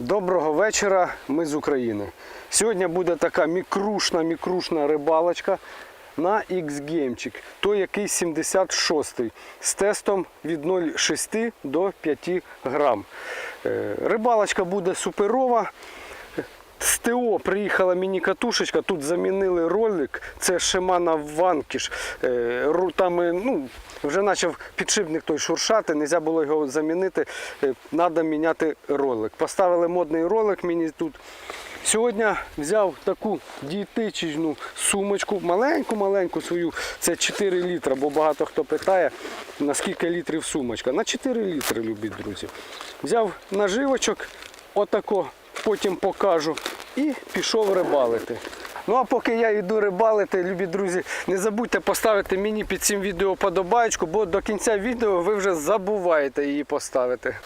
Доброго вечора, ми з України. Сьогодні буде така мікрушна, мікрушна рибалочка на X-геймчик, той який 76-й, з тестом від 0,6 до 5 грам. Е, Рибалочка буде суперова. З ТО приїхала міні-катушечка, тут замінили ролик, це Shimano Vanquish. Е, ру- Там е, ну, вже почав підшипник той шуршати, не можна було його замінити, треба міняти ролик. Поставили модний ролик мені тут. Сьогодні взяв таку дієтичну сумочку, маленьку-маленьку свою, це 4 літра, бо багато хто питає, на скільки літрів сумочка. На 4 літри, любі друзі. Взяв наживочок, отако, потім покажу, і пішов рибалити. Ну а поки я йду рибалити, любі друзі, не забудьте поставити мені під цим відео подобаєчку, бо до кінця відео ви вже забуваєте її поставити.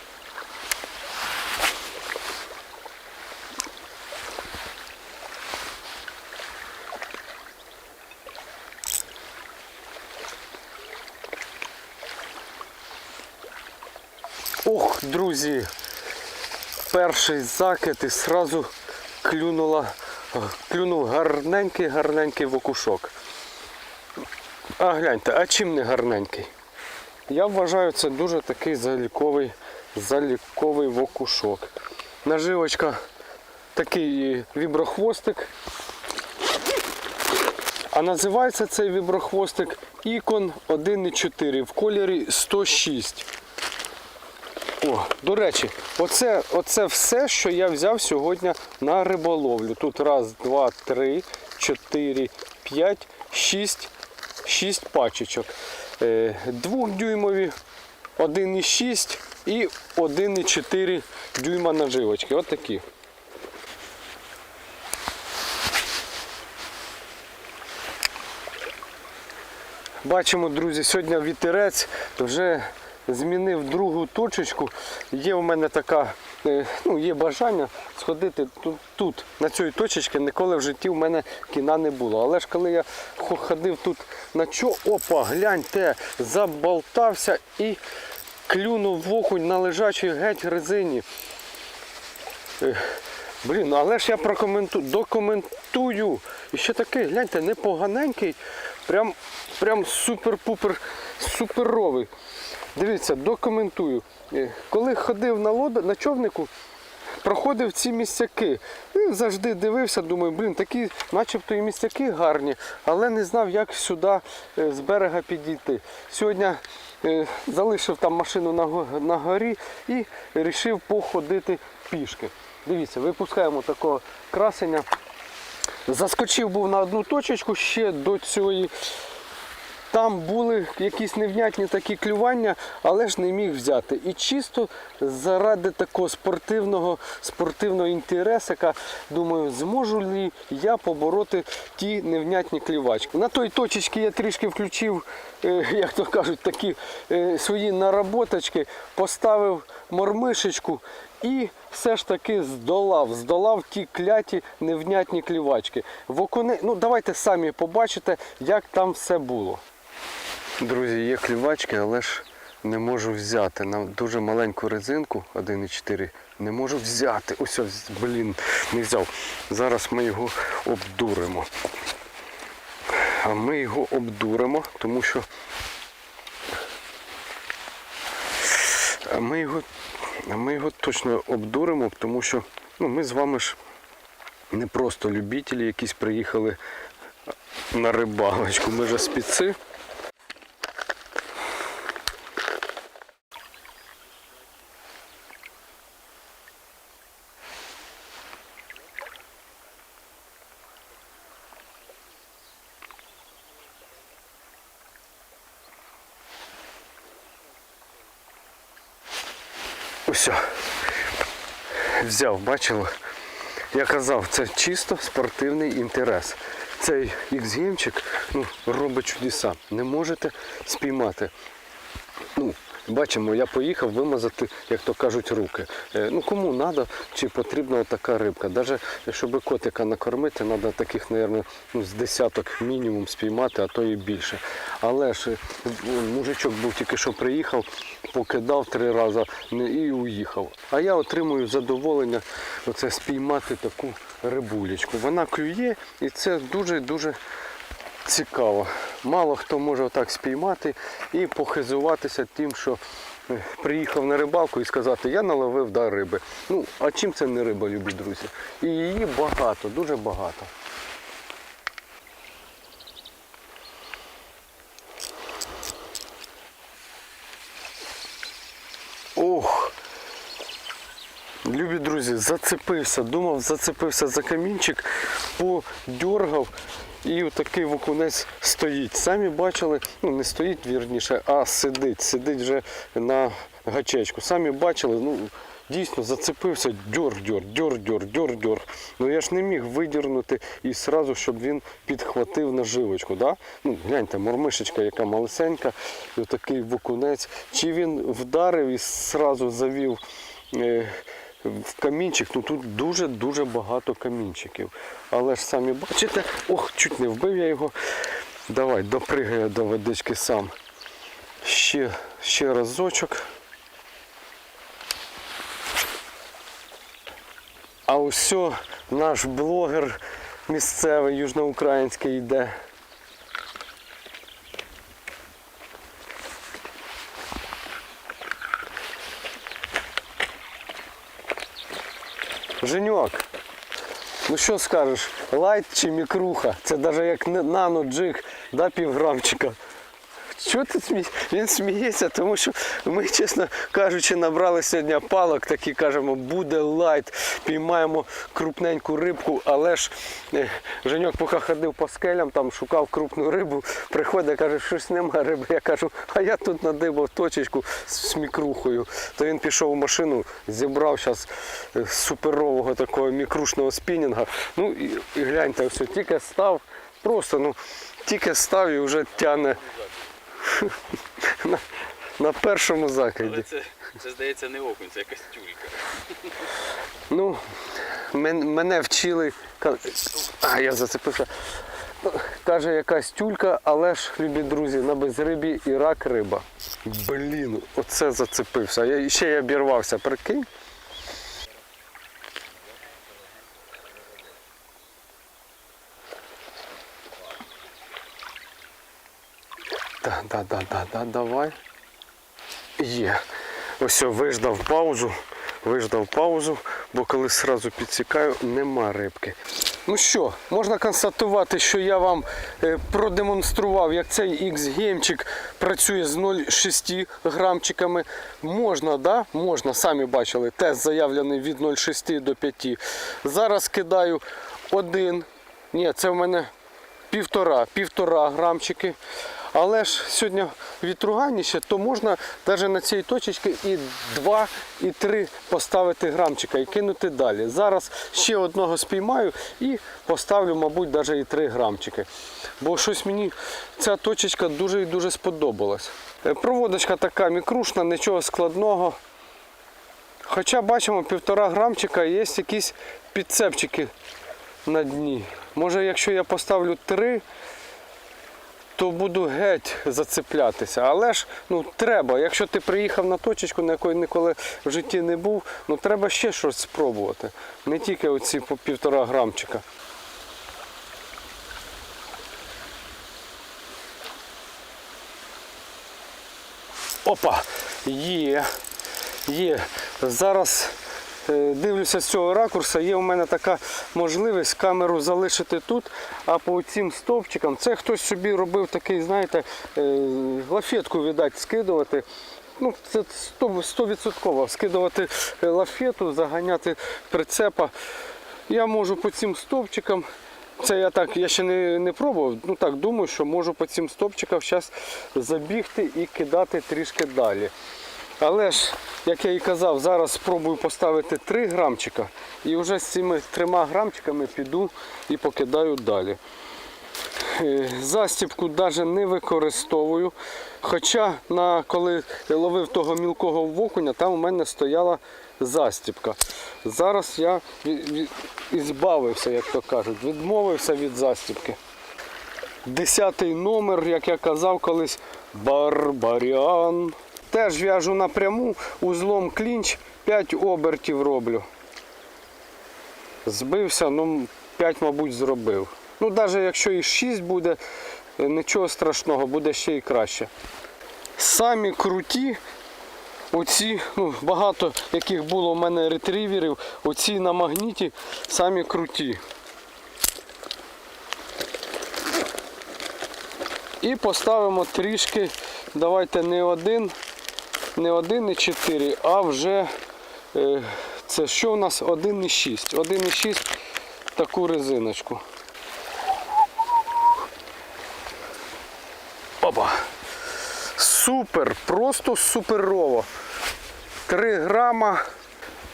Ох, друзі, перший закид і сразу клюнула, клюнув гарненький, гарненький вокушок. А гляньте, а чим не гарненький? Я вважаю, це дуже такий заліковий, заліковий вокушок. Наживочка такий віброхвостик. А називається цей віброхвостик Icon 1.4 в кольорі 106. О, до речі, оце, оце все, що я взяв сьогодні на риболовлю. Тут раз, два, три, чотири, п'ять, шість, шість пачечок. Е, Двохдюймові, 1,6 і 1,4 дюйма наживочки. От такі. Бачимо, друзі, сьогодні вітерець вже змінив другу точечку. Є в мене така, е, ну, є бажання сходити тут, тут на цій точечці, ніколи в житті в мене кіна не було. Але ж коли я ходив тут на чо, опа, гляньте, заболтався і клюнув в окунь на лежачій геть резині. Е, Блін, ну але ж я прокоментую, документую. І ще такий, гляньте, непоганенький, прям, прям супер-пупер, суперовий. Дивіться, документую. Е, Коли ходив на лод, на човнику, проходив ці місцяки. І завжди дивився, думаю, блін, такі, начебто і місцяки гарні, але не знав, як сюди е, з берега підійти. Сьогодні е, залишив там машину на горі і вирішив походити пішки. Дивіться, випускаємо такого красення. Заскочив був на одну точечку ще до цієї. Там були якісь невнятні такі клювання, але ж не міг взяти. І чисто заради такого спортивного спортивного інтересика, думаю, зможу ли я побороти ті невнятні клювачки. На той точечці я трішки включив, е, як то кажуть, такі е, свої наработочки, поставив мормишечку і все ж таки здолав, здолав ті кляті невнятні клювачки. В. Ну давайте самі побачите, як там все було. Друзі, є клювачки, але ж не можу взяти. На дуже маленьку резинку 1,4 не можу взяти. Ось, блін, не взяв. Зараз ми його обдуримо. А ми його обдуримо, тому що а ми його, а ми його точно обдуримо, тому що ну, ми з вами ж не просто любителі, якісь приїхали на рибалочку. Ми ж спіци. Ось. Взяв, бачили? Я казав, це чисто спортивний інтерес. Цей X-геймчик ну, робить чудеса. Не можете спіймати. Ну, Бачимо, я поїхав вимазати, як то кажуть, руки. Е, Ну кому треба, чи потрібна така рибка. Навіть щоб котика накормити, треба таких, мабуть, ну, з десяток мінімум спіймати, а то і більше. Але ж е, мужичок був тільки що приїхав, покидав три рази і уїхав. А я отримую задоволення оце спіймати таку рибулечку. Вона клює і це дуже-дуже цікаво. Мало хто може отак спіймати і похизуватися тим, що е, приїхав на рибалку і сказати, я наловив да, риби. Ну, а чим це не риба, любі друзі? І її багато, дуже багато. Ох! Любі друзі, зацепився, думав, зацепився за камінчик, подергав і отакий вокунець стоїть. Самі бачили, ну не стоїть вірніше, а сидить. Сидить вже на гачечку. Самі бачили, ну дійсно зацепився, дьор, дьор, дьор, дьор, дьор, дьор. Ну я ж не міг видірнути і сразу, щоб він підхватив наживочку. Да? Ну, гляньте, мормишечка, яка малесенька, і отакий вокунець. Чи він вдарив і сразу завів. е, в камінчик, ну тут дуже-дуже багато камінчиків. Але ж самі бачите, ох, чуть не вбив я його. Давай, допригаю до водички сам. Ще, ще разочок. А ось наш блогер місцевий южноукраїнський йде. Женьок, ну що скажеш, лайт чи мікруха? Це навіть як не- нано-джиг, да, півграмчика. Чого ти смієш? Він сміється, тому що ми, чесно кажучи, набрали сьогодні палок, такі кажемо, буде лайт, піймаємо крупненьку рибку, але ж е, Женьок поки ходив по скелям, там шукав крупну рибу, приходить, каже, щось немає риби. Я кажу, а я тут надибав точечку з, з мікрухою. То він пішов у машину, зібрав зараз суперового такого мікрушного спінінга. Ну і, і гляньте, все, тільки став, просто ну, тільки став і вже тягне на, на першому закиді. Але це, це здається не окунь, це якась тюлька. Ну, мен- мене вчили. А, я зацепився. Ну, Каже, якась тюлька, але ж, любі друзі, на безрибі і рак риба. Блін, оце зацепився. Я, ще я обірвався, прикинь. Да, да, да, да, да, давай. Є. Ось виждав паузу, виждав паузу, бо коли сразу підсікаю, нема рибки. Ну що, можна констатувати, що я вам е, продемонстрував, як цей X-геймчик працює з 0,6 грамчиками. Можна, да? Можна, самі бачили, тест заявлений від 0,6 до 5. Зараз кидаю один. Ні, це в мене півтора, півтора грамчики. Але ж сьогодні вітруганіше, то можна навіть на цій точці і 2, і 3 поставити грамчика і кинути далі. Зараз ще одного спіймаю і поставлю, мабуть, навіть і 3 грамчики. Бо щось мені ця точечка дуже і дуже сподобалась. Е, Проводочка така мікрушна, нічого складного. Хоча бачимо, півтора грамчика є якісь підцепчики на дні. Може, якщо я поставлю 3, то буду геть зацеплятися. Але ж ну, треба, якщо ти приїхав на точечку, на якої ніколи в житті не був, ну треба ще щось спробувати. Не тільки оці по півтора грамчика. Опа! Є. Є. Зараз дивлюся з цього ракурсу, є у мене така можливість камеру залишити тут, а по цим стовпчикам, це хтось собі робив такий, знаєте, е, лафетку, видать, скидувати. Ну, це 100% скидувати е, лафету, заганяти прицепа. Я можу по цим стовпчикам. Це я так, я ще не, не пробував. Ну так думаю, що можу по цим стовпчикам зараз забігти і кидати трішки далі. Але ж, як я і казав, зараз спробую поставити 3 грамчика і вже з цими трьома грамчиками піду і покидаю далі. Е, Застіпку навіть не використовую. Хоча на, коли ловив того мілкого вокуня, там у мене стояла застіпка. Зараз я ізбавився, як то кажуть, відмовився від застіпки. Десятий номер, як я казав колись, Барбаріан. Теж в'яжу напряму, узлом клінч, 5 обертів роблю. Збився, ну 5, мабуть, зробив. Ну, навіть якщо і 6 буде, е, нічого страшного, буде ще й краще. Самі круті, оці, ну, багато яких було у мене ретріверів, оці на магніті самі круті. І поставимо трішки, давайте не один, не один і 4, а вже е, це що у нас 1,6. 1,6 таку резиночку. Опа. Супер, просто суперово. 3 грама.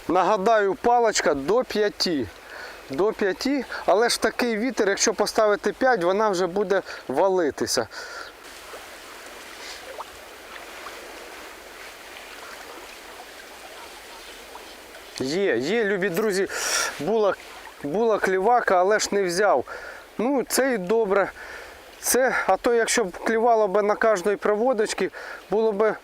Нагадаю, паличка до 5. До 5, але ж такий вітер, якщо поставити 5, вона вже буде валитися. Є, є, любі друзі, була, була клівака, але ж не взяв. Ну, це і добре. Це, а то якщо б клівало б на кожної проводочці, було б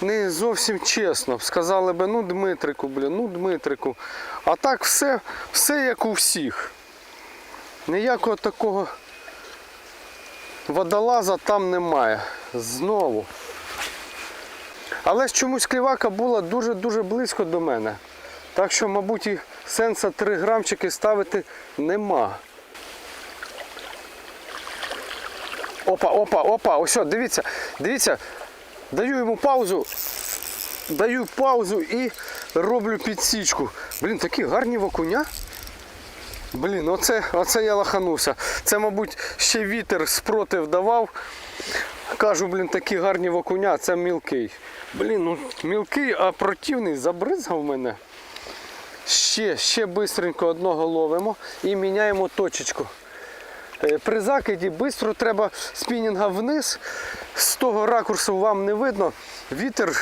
не зовсім чесно. Сказали б, ну Дмитрику, блін, ну Дмитрику. А так все, все як у всіх. Ніякого такого водолаза там немає. Знову. Але ж чомусь клівака була дуже-дуже близько до мене. Так що, мабуть, і сенса 3 грамчики ставити нема. Опа, опа, опа, ось, дивіться, дивіться, даю йому паузу, даю паузу і роблю підсічку. Блін, такі гарні вокуня. Блін, оце, оце я лаханувся. Це, мабуть, ще вітер спротив давав. Кажу, блін, такі гарні вокуня, а це мілкий. Блін, ну мілкий, а противний забризгав мене. Ще, ще бистренько одного ловимо і міняємо точечку. Е, При закиді швидко треба спінінга вниз. З того ракурсу вам не видно. Вітер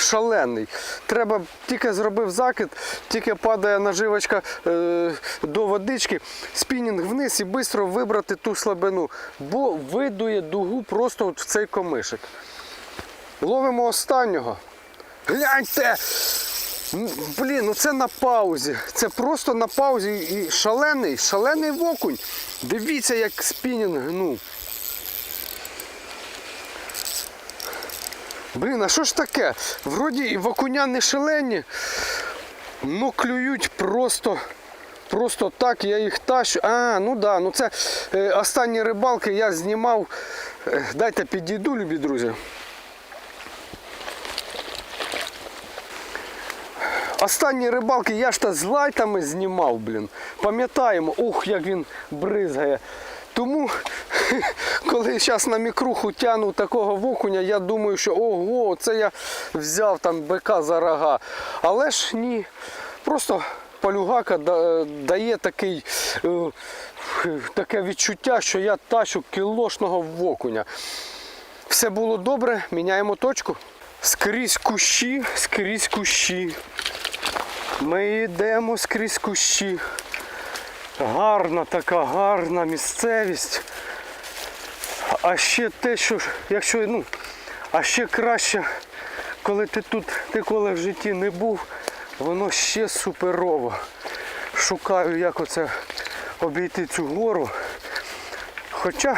шалений. Треба тільки зробив закид, тільки падає наживочка е, до водички, спінінг вниз і швидко вибрати ту слабину, бо видує дугу просто от в цей комишик. Ловимо останнього. Гляньте! М, Блін, ну це на паузі. Це просто на паузі і шалений, шалений окунь. Дивіться, як спінінг гнув. Блін, а що ж таке? Вроді і окуня не шалені, ну клюють просто. Просто так я їх тащу. А, ну да, ну це е, останні рибалки я знімав. Е, дайте підійду, любі друзі. Останні рибалки я ж та з лайтами знімав, блін. Пам'ятаємо, ух, як він бризгає. Тому, коли зараз на мікруху тяну такого вокуня, я думаю, що ого, це я взяв там бика за рога. Але ж ні. Просто полюгака дає такий, е, таке відчуття, що я тащу кілошного вокуня. Все було добре, міняємо точку. Скрізь кущі, скрізь кущі. Ми йдемо скрізь кущі. Гарна така гарна місцевість. А ще те, що якщо ну, а ще краще, коли ти тут ніколи в житті не був, воно ще суперово. Шукаю, як оце обійти цю гору. Хоча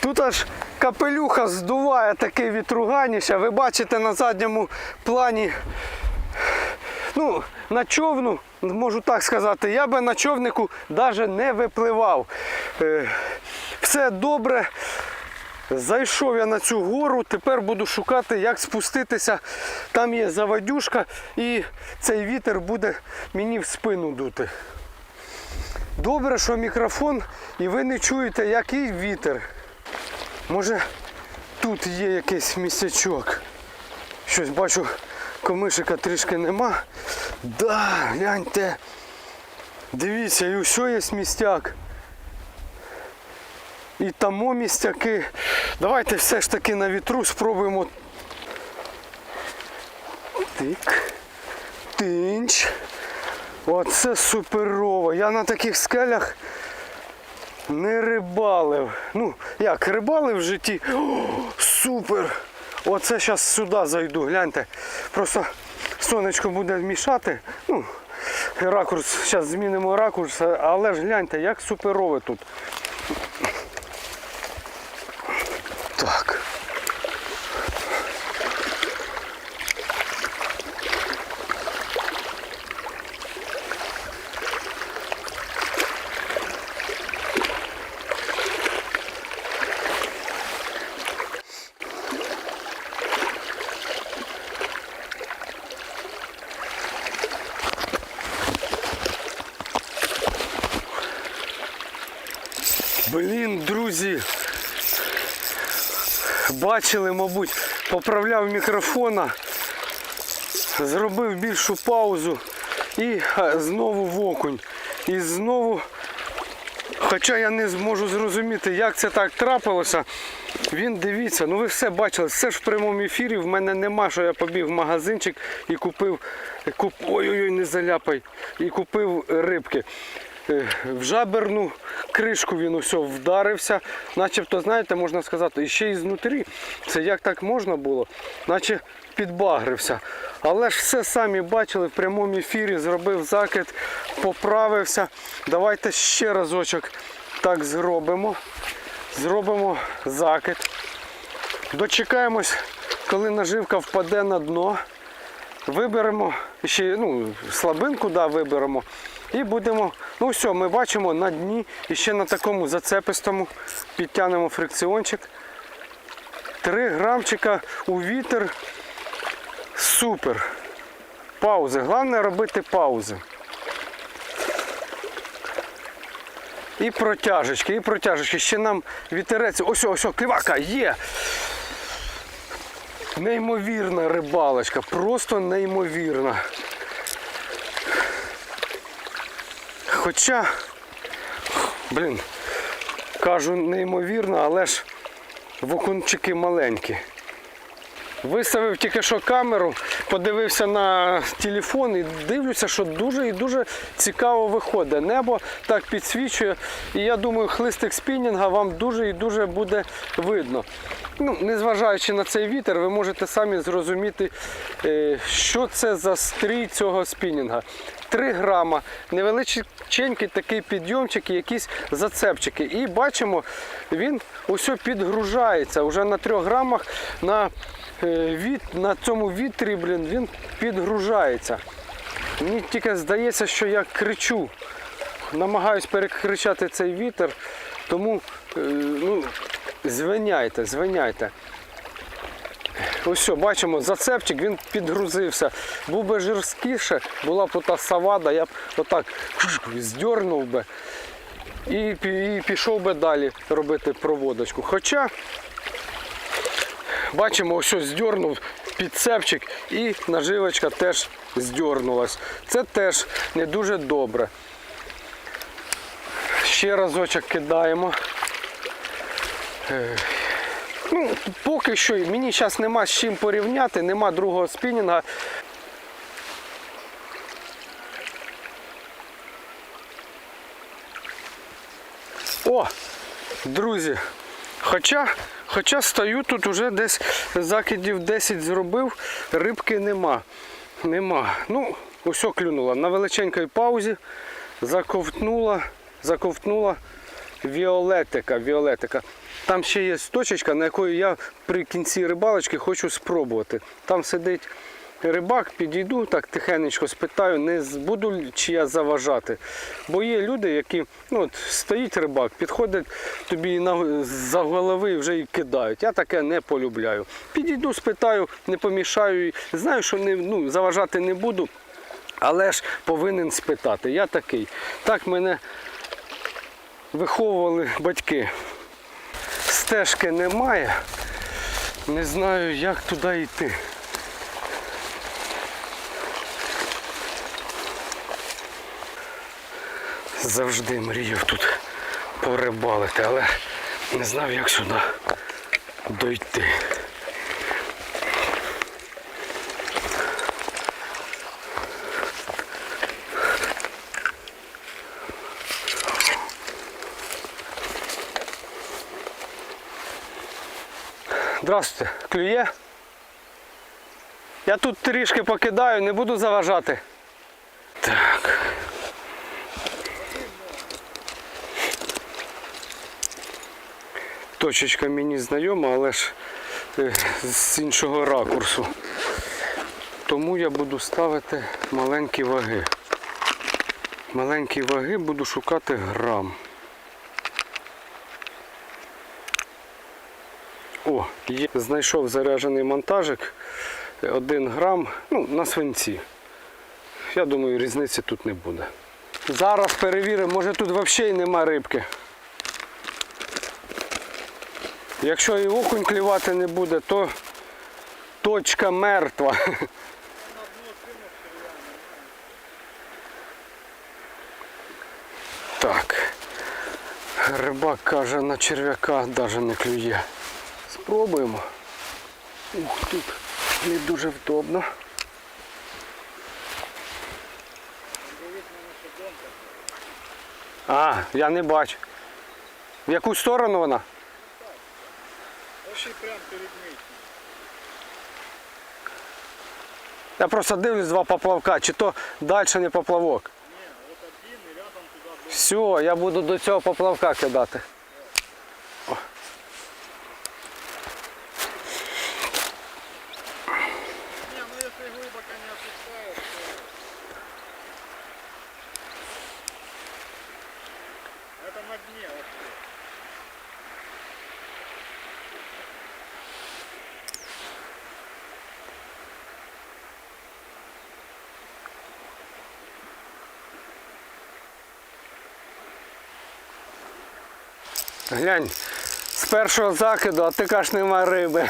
Тут аж капелюха здуває таке вітруганіше. Ви бачите на задньому плані. Ну, на човну, можу так сказати, я би на човнику навіть не випливав. Е, Все добре. Зайшов я на цю гору, тепер буду шукати, як спуститися. Там є заводюшка і цей вітер буде мені в спину дути. Добре, що мікрофон і ви не чуєте, який вітер. Може тут є якийсь місячок. Щось бачу, комишика трішки нема. Да, гляньте. Дивіться, і усе є містяк. і тамо містяки. Давайте все ж таки на вітру спробуємо. Тик. Тинч. Оце суперово. Я на таких скелях не рибалив. Ну, як рибалив в житті. О, супер! Оце зараз сюди зайду, гляньте. Просто сонечко буде мішати. Ну, ракурс, зараз змінимо ракурс, але ж гляньте, як суперове тут. Блін, друзі. Бачили, мабуть, поправляв мікрофона, зробив більшу паузу і знову в окунь. І знову, хоча я не зможу зрозуміти, як це так трапилося. Він дивіться, ну ви все бачили, все ж в прямому ефірі. В мене нема, що я побіг в магазинчик і купив, куп, ой-ой-ой, не заляпай, і купив рибки. Е, В жаберну кришку він усе вдарився, начебто, знаєте, можна сказати, і ще й знутрі. Це як так можна було, наче підбагрився. Але ж все самі бачили в прямому ефірі, зробив закид, поправився. Давайте ще разочок так зробимо. Зробимо закид. Дочекаємось, коли наживка впаде на дно. Виберемо ще ну, слабинку, да, виберемо. І будемо, ну все, ми бачимо на дні і ще на такому зацепистому підтягнемо фрикціончик. 3 грамчика у вітер. Супер. Паузи. Головне робити паузи. І протяжечки, і протяжечки. Ще нам вітерець. Ось, ось, кивака, є. Неймовірна рибалочка, просто неймовірна. Хоча, блін, кажу неймовірно, але ж вокунчики маленькі. Виставив тільки що камеру, подивився на телефон і дивлюся, що дуже і дуже цікаво виходить. Небо так підсвічує. І я думаю, хлистик спінінга вам дуже і дуже буде видно. Ну, незважаючи на цей вітер, ви можете самі зрозуміти, е, що це за стрій цього спінінга. 3 грама, невеличенький такий підйомчик і якісь зацепчики. І бачимо, він усе підгружається. Уже на 3 грамах на, е, від, на цьому вітрі блін, він підгружається. Мені тільки здається, що я кричу. Намагаюсь перекричати цей вітер, тому е, ну, звиняйте, звиняйте. Ось бачимо, зацепчик, він підгрузився. Був би жорсткіше, була б ота савада, я б отак здьорнув би і, і пішов би далі робити проводочку. Хоча, бачимо, ось що здьорнув підцепчик і наживочка теж здьорнулась. Це теж не дуже добре. Ще разочок кидаємо. Ну, поки що мені зараз нема з чим порівняти, нема другого спінінга. О, друзі, хоча, хоча стою тут уже десь закидів 10 зробив, рибки нема. Нема. Ну, усе клюнула. На величенькій паузі заковтнула, заковтнула Віолетика, Віолетика. Там ще є точечка, на якої я при кінці рибалочки хочу спробувати. Там сидить рибак, підійду так тихенечко спитаю, не буду чи я заважати. Бо є люди, які ну, от, стоїть рибак, підходить тобі на, за голови і вже і кидають. Я таке не полюбляю. Підійду, спитаю, не помішаю. Знаю, що не, ну, заважати не буду. Але ж повинен спитати. Я такий. Так мене виховували батьки. Стежки немає. Не знаю, як туди йти. Завжди мріяв тут порибалити, але Не знав, як сюди дойти. Здравствуйте, клює? Я тут трішки покидаю, не буду заважати. Так. Точечка мені знайома, але ж е, з іншого ракурсу. Тому я буду ставити маленькі ваги. Маленькі ваги буду шукати грам. О, є. знайшов заряджений монтажик. Один грам ну, на свинці. Я думаю, різниці тут не буде. Зараз перевіримо, може тут взагалі нема рибки. Якщо і окунь клювати не буде, то точка мертва. Так. Рибак каже, на черв'яка навіть не клює. Спробуємо. Ух, тут не дуже вдобно. А, я не бачу. В яку сторону вона? Ось і прямо перед. Я просто дивлюсь два поплавка, чи то далі не поплавок. Ні, от один і рядом туди. Все, я буду до цього поплавка кидати. Не, ну если глубоко не опускаешь, то... Это на дне вообще. Глянь, з першого закиду, а ти кажеш, нема риби.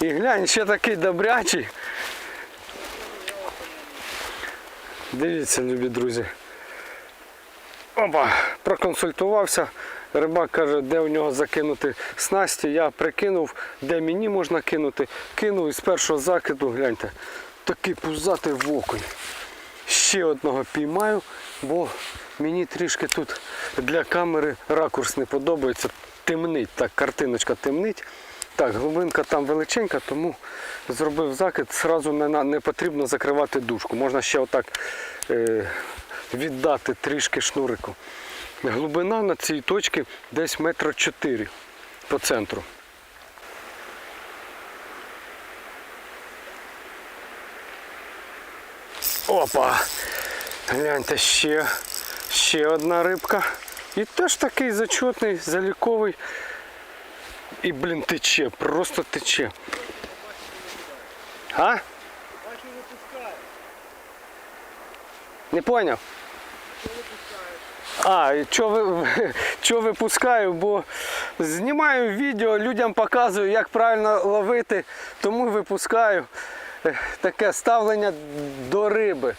І глянь, ще такий добрячий. Дивіться, любі друзі. Опа, проконсультувався. Рибак каже, де у нього закинути снасті. Я прикинув, де мені можна кинути. Кинув і з першого закиду, гляньте, такий пузатий воконь. Ще одного піймаю, бо мені трішки тут для камери ракурс не подобається. Темнить, так, картиночка темнить. Так, глибинка там величенька, тому зробив закид, зразу не, не потрібно закривати дужку. Можна ще отак е, віддати трішки шнурику. Глибина на цій точці десь метра чотири по центру. Опа! Гляньте, ще, ще одна рибка. І теж такий зачетний, заліковий. І, блін, тече, просто тече. А? Не поняв? Що? А, чо ви чо випускаю, бо знімаю відео, людям показую, як правильно ловити, тому випускаю таке ставлення до риби.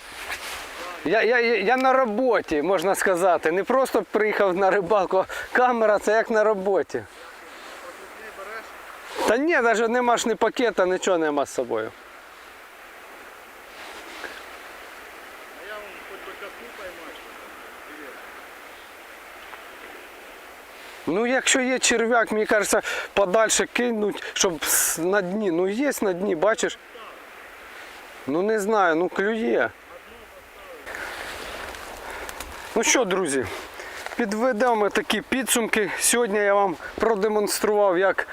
Я, я, я на роботі, можна сказати. Не просто приїхав на рибалку, камера це як на роботі. Та ні, навіть нема ж ні пакета, нічого нема з собою. а я вон хоч би косу поймаю. Ну, якщо є черв'як, мені кажеться, подальше кинуть, щоб на дні. Ну є на дні, бачиш? Ну не знаю, ну клює. Ну що, друзі, підведемо такі підсумки. Сьогодні я вам продемонстрував, як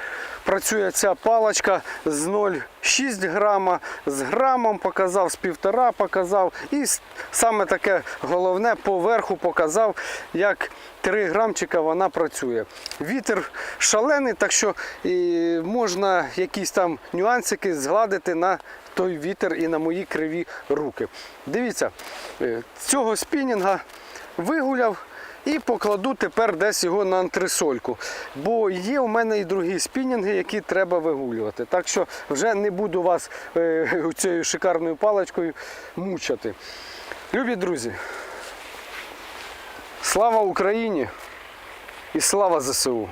працює ця паличка з 0,6 грама, з грамом показав, з півтора показав. І саме таке головне поверху показав, як 3 грамчика вона працює. Вітер шалений, так що і можна якісь там нюансики згладити на той вітер і на мої криві руки. Дивіться, е, цього спінінга вигуляв і покладу тепер десь його на антресольку. Бо є у мене і другі спінінги, які треба вигулювати. Так що вже не буду вас е, цією шикарною паличкою мучати. Любі друзі, слава Україні! І слава ЗСУ!